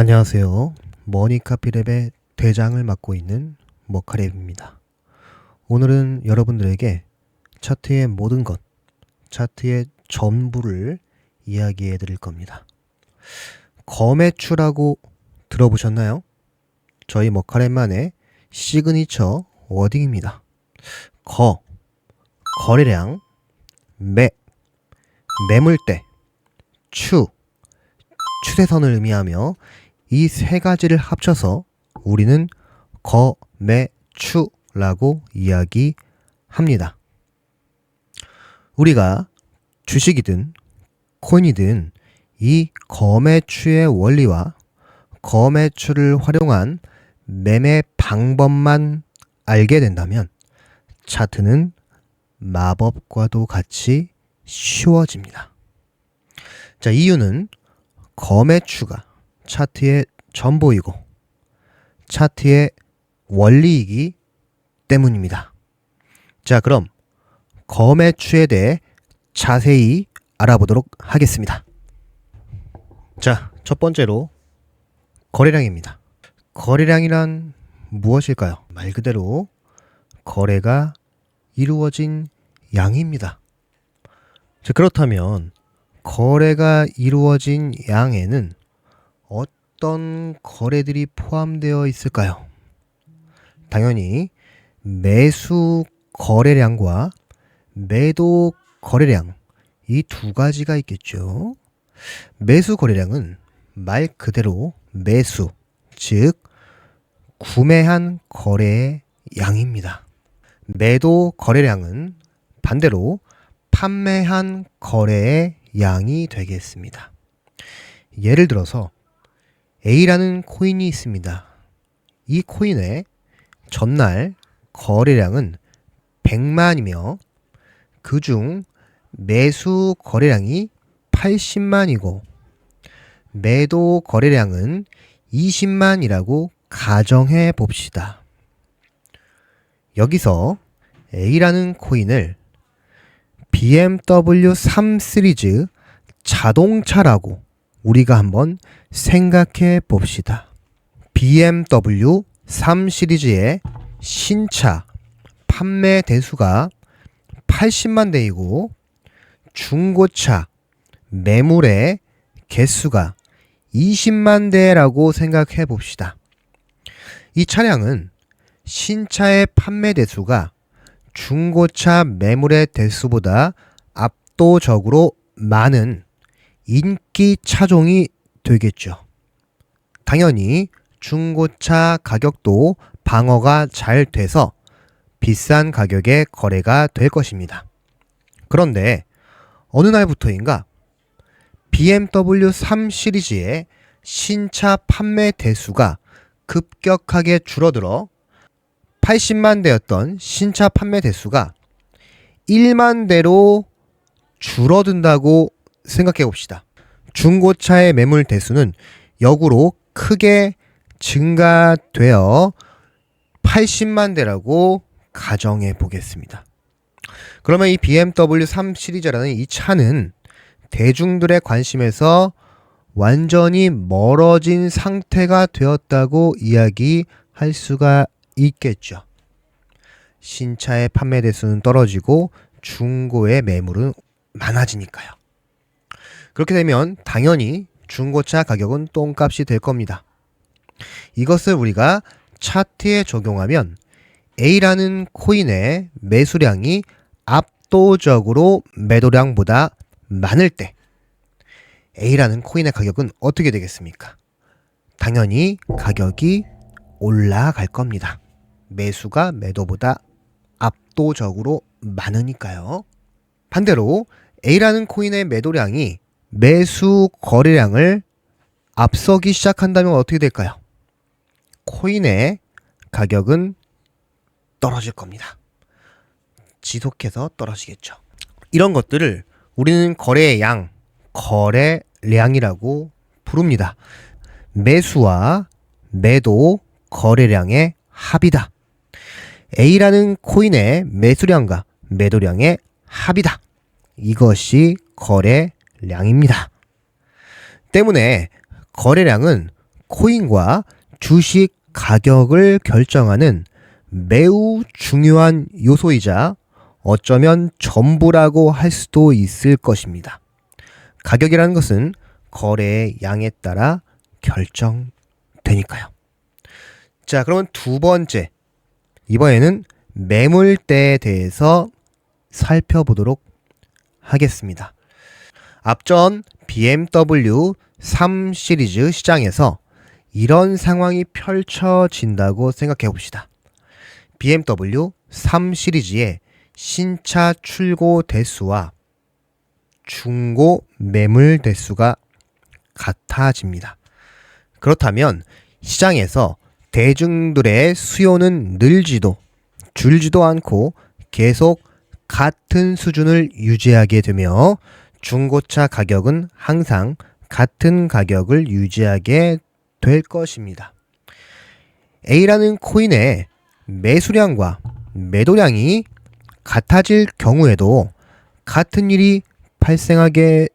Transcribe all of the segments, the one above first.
안녕하세요. 머니카피랩의 대장을 맡고 있는 머카랩입니다. 오늘은 여러분들에게 차트의 모든 것, 차트의 전부를 이야기해 드릴 겁니다. 거매추라고 들어보셨나요? 저희 머카랩만의 시그니처 워딩입니다. 거, 거래량, 매, 매물대, 추, 추세선을 의미하며 이 세 가지를 합쳐서 우리는 거 매 추라고 이야기합니다. 우리가 주식이든 코인이든 이 거매추의 원리와 거매추를 활용한 매매 방법만 알게 된다면 차트는 마법과도 같이 쉬워집니다. 자, 이유는 거매추가 차트의 전보이고 차트의 원리이기 때문입니다. 자, 그럼 거매추에 대해 자세히 알아보도록 하겠습니다. 자, 첫 번째로 거래량입니다. 거래량이란 무엇일까요? 말 그대로 거래가 이루어진 양입니다. 자, 그렇다면 거래가 이루어진 양에는 어떤 거래들이 포함되어 있을까요? 당연히 매수 거래량과 매도 거래량 이 두 가지가 있겠죠. 매수 거래량은 말 그대로 매수, 즉 구매한 거래의 양입니다. 매도 거래량은 반대로 판매한 거래의 양이 되겠습니다. 예를 들어서 A라는 코인이 있습니다. 이 코인의 전날 거래량은 100만이며 그 중 매수 거래량이 80만이고 매도 거래량은 20만이라고 가정해 봅시다. 여기서 A라는 코인을 BMW 3 시리즈 자동차라고 우리가 한번 생각해 봅시다. BMW 3 시리즈의 신차 판매 대수가 80만 대이고 중고차 매물의 개수가 20만 대라고 생각해 봅시다. 이 차량은 신차의 판매 대수가 중고차 매물의 대수보다 압도적으로 많은 인기 차종이 되겠죠. 당연히 중고차 가격도 방어가 잘 돼서 비싼 가격에 거래가 될 것입니다. 그런데 어느 날부터인가 BMW 3 시리즈의 신차 판매 대수가 급격하게 줄어들어 80만 대였던 신차 판매 대수가 1만 대로 줄어든다고 생각해 봅시다. 중고차의 매물 대수는 역으로 크게 증가되어 80만 대라고 가정해 보겠습니다. 그러면 이 BMW 3 시리즈라는 이 차는 대중들의 관심에서 완전히 멀어진 상태가 되었다고 이야기할 수가 있겠죠. 신차의 판매 대수는 떨어지고 중고의 매물은 많아지니까요. 그렇게 되면 당연히 중고차 가격은 똥값이 될 겁니다. 이것을 우리가 차트에 적용하면 A라는 코인의 매수량이 압도적으로 매도량보다 많을 때 A라는 코인의 가격은 어떻게 되겠습니까? 당연히 가격이 올라갈 겁니다. 매수가 매도보다 압도적으로 많으니까요. 반대로 A라는 코인의 매도량이 매수 거래량을 앞서기 시작한다면 어떻게 될까요? 코인의 가격은 떨어질 겁니다. 지속해서 떨어지겠죠. 이런 것들을 우리는 거래의 양, 거래량이라고 부릅니다. 매수와 매도 거래량의 합이다. A라는 코인의 매수량과 매도량의 합이다. 이것이 거래 량입니다. 때문에 거래량은 코인과 주식 가격을 결정하는 매우 중요한 요소이자 어쩌면 전부라고 할 수도 있을 것입니다. 가격이라는 것은 거래의 양에 따라 결정되니까요. 자, 그러면 두 번째. 이번에는 매물대에 대해서 살펴보도록 하겠습니다. 앞전 BMW 3 시리즈 시장에서 이런 상황이 펼쳐진다고 생각해 봅시다. BMW 3 시리즈의 신차 출고 대수와 중고 매물 대수가 같아집니다. 그렇다면 시장에서 대중들의 수요는 늘지도 줄지도 않고 계속 같은 수준을 유지하게 되며 중고차 가격은 항상 같은 가격을 유지하게 될 것입니다. A라는 코인의 매수량과 매도량이 같아질 경우에도 같은 일이 발생하게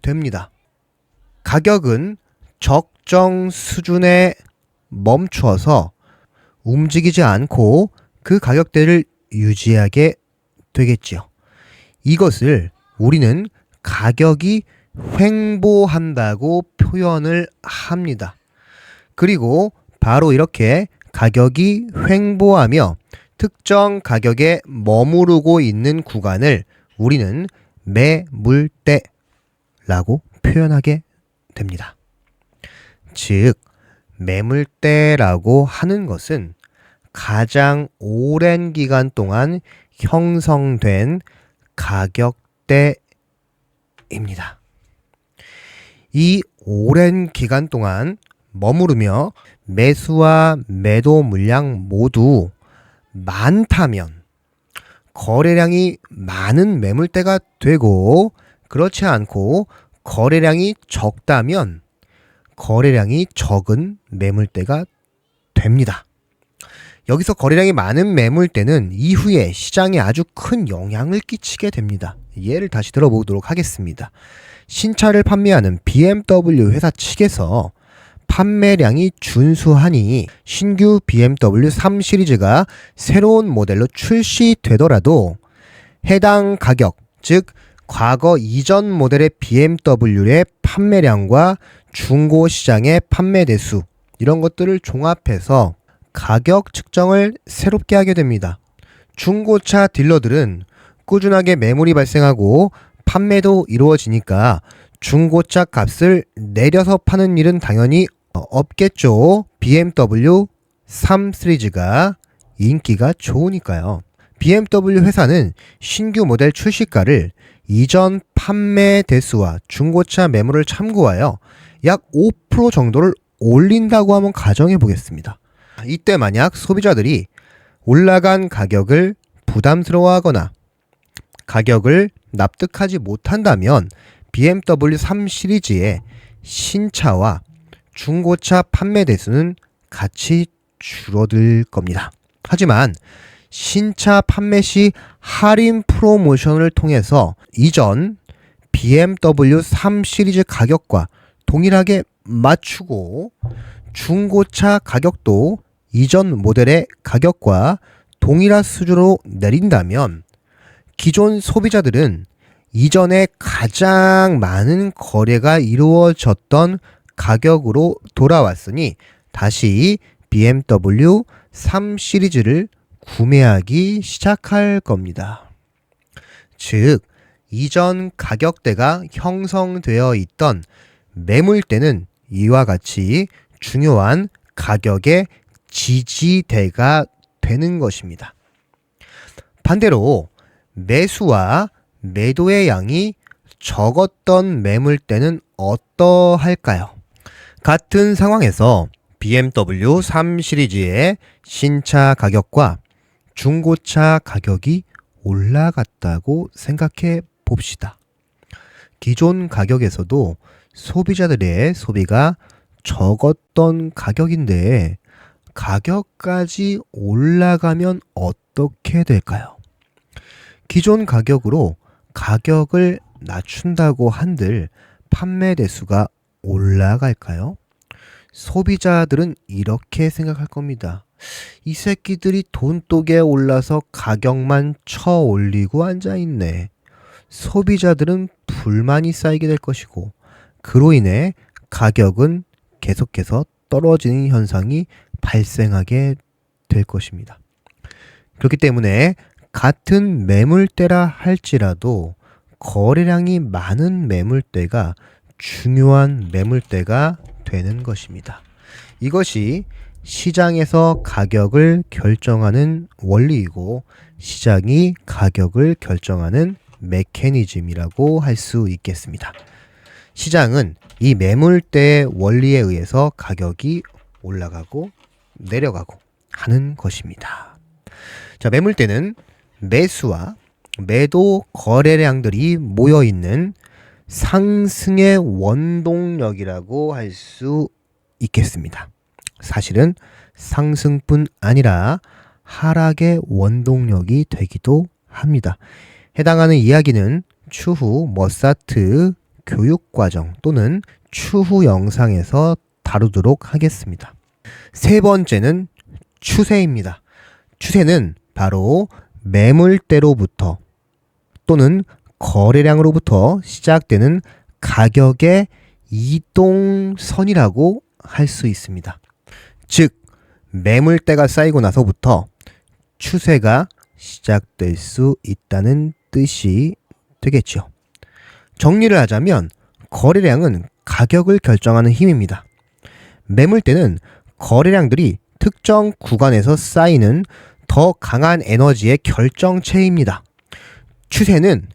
됩니다. 가격은 적정 수준에 멈추어서 움직이지 않고 그 가격대를 유지하게 되겠지요. 이것을 우리는 가격이 횡보한다고 표현을 합니다. 그리고 바로 이렇게 가격이 횡보하며 특정 가격에 머무르고 있는 구간을 우리는 매물대라고 표현하게 됩니다. 즉, 매물대라고 하는 것은 가장 오랜 기간 동안 형성된 가격대 입니다. 이 오랜 기간 동안 머무르며 매수와 매도 물량 모두 많다면 거래량이 많은 매물대가 되고 그렇지 않고 거래량이 적다면 거래량이 적은 매물대가 됩니다. 여기서 거래량이 많은 매물대는 이후에 시장에 아주 큰 영향을 끼치게 됩니다. 예를 다시 들어보도록 하겠습니다. 신차를 판매하는 BMW 회사 측에서 판매량이 준수하니 신규 BMW 3 시리즈가 새로운 모델로 출시되더라도 해당 가격, 즉 과거 이전 모델의 BMW의 판매량과 중고 시장의 판매 대수 이런 것들을 종합해서 가격 측정을 새롭게 하게 됩니다. 중고차 딜러들은 꾸준하게 매물이 발생하고 판매도 이루어지니까 중고차 값을 내려서 파는 일은 당연히 없겠죠. BMW 3 시리즈가 인기가 좋으니까요. BMW 회사는 신규 모델 출시가를 이전 판매 대수와 중고차 매물을 참고하여 약 5% 정도를 올린다고 한번 가정해 보겠습니다. 이때 만약 소비자들이 올라간 가격을 부담스러워하거나 가격을 납득하지 못한다면 BMW 3 시리즈의 신차와 중고차 판매 대수는 같이 줄어들 겁니다. 하지만 신차 판매 시 할인 프로모션을 통해서 이전 BMW 3 시리즈 가격과 동일하게 맞추고 중고차 가격도 이전 모델의 가격과 동일한 수준으로 내린다면 기존 소비자들은 이전에 가장 많은 거래가 이루어졌던 가격으로 돌아왔으니 다시 BMW 3 시리즈를 구매하기 시작할 겁니다. 즉, 이전 가격대가 형성되어 있던 매물대는 이와 같이 중요한 가격의 지지대가 되는 것입니다. 반대로 매수와 매도의 양이 적었던 매물대는 어떠할까요? 같은 상황에서 BMW 3 시리즈의 신차 가격과 중고차 가격이 올라갔다고 생각해 봅시다. 기존 가격에서도 소비자들의 소비가 적었던 가격인데 가격까지 올라가면 어떻게 될까요? 기존 가격으로 가격을 낮춘다고 한들 판매 대수가 올라갈까요? 소비자들은 이렇게 생각할 겁니다. 이 새끼들이 돈독에 올라서 가격만 쳐 올리고 앉아 있네. 소비자들은 불만이 쌓이게 될 것이고, 그로 인해 가격은 계속해서 떨어지는 현상이 발생하게 될 것입니다. 그렇기 때문에 같은 매물대라 할지라도 거래량이 많은 매물대가 중요한 매물대가 되는 것입니다. 이것이 시장에서 가격을 결정하는 원리이고 시장이 가격을 결정하는 메커니즘이라고 할 수 있겠습니다. 시장은 이 매물대의 원리에 의해서 가격이 올라가고 내려가고 하는 것입니다. 자, 매물대는 매수와 매도 거래량들이 모여 있는 상승의 원동력이라고 할 수 있겠습니다. 사실은 상승뿐 아니라 하락의 원동력이 되기도 합니다. 해당하는 이야기는 추후 머사트 교육과정 또는 추후 영상에서 다루도록 하겠습니다. 세 번째는 추세입니다. 추세는 바로 매물대로부터 또는 거래량으로부터 시작되는 가격의 이동선이라고 할 수 있습니다. 즉, 매물대가 쌓이고 나서부터 추세가 시작될 수 있다는 뜻이 되겠죠. 정리를 하자면 거래량은 가격을 결정하는 힘입니다. 매물대는 거래량들이 특정 구간에서 쌓이는 더 강한 에너지의 결정체입니다. 추세는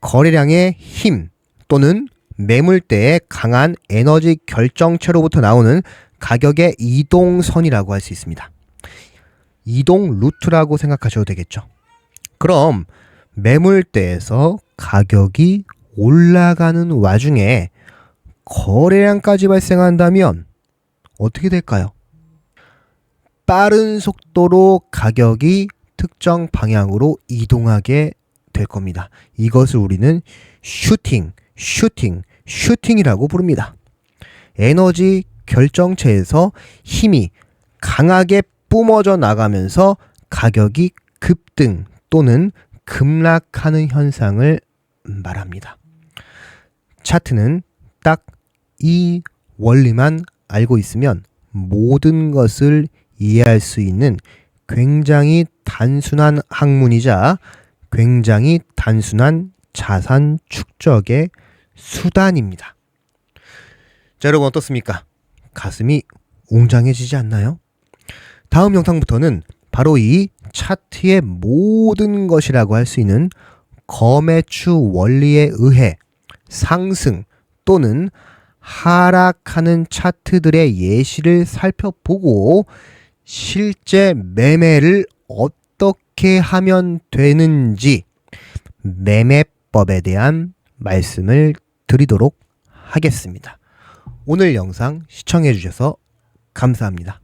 거래량의 힘 또는 매물대의 강한 에너지 결정체로부터 나오는 가격의 이동선이라고 할 수 있습니다. 이동 루트라고 생각하셔도 되겠죠. 그럼 매물대에서 가격이 올라가는 와중에 거래량까지 발생한다면 어떻게 될까요? 빠른 속도로 가격이 특정 방향으로 이동하게 될 겁니다. 이것을 우리는 슈팅, 슈팅, 슈팅이라고 부릅니다. 에너지 결정체에서 힘이 강하게 뿜어져 나가면서 가격이 급등 또는 급락하는 현상을 말합니다. 차트는 딱 이 원리만 알고 있으면 모든 것을 이해할 수 있는 굉장히 단순한 학문이자 굉장히 단순한 자산 축적의 수단입니다. 자, 여러분 어떻습니까? 가슴이 웅장해지지 않나요? 다음 영상부터는 바로 이 차트의 모든 것이라고 할 수 있는 거매추 원리에 의해 상승 또는 하락하는 차트들의 예시를 살펴보고 실제 매매를 어떻게 하면 되는지 매매법에 대한 말씀을 드리도록 하겠습니다. 오늘 영상 시청해 주셔서 감사합니다.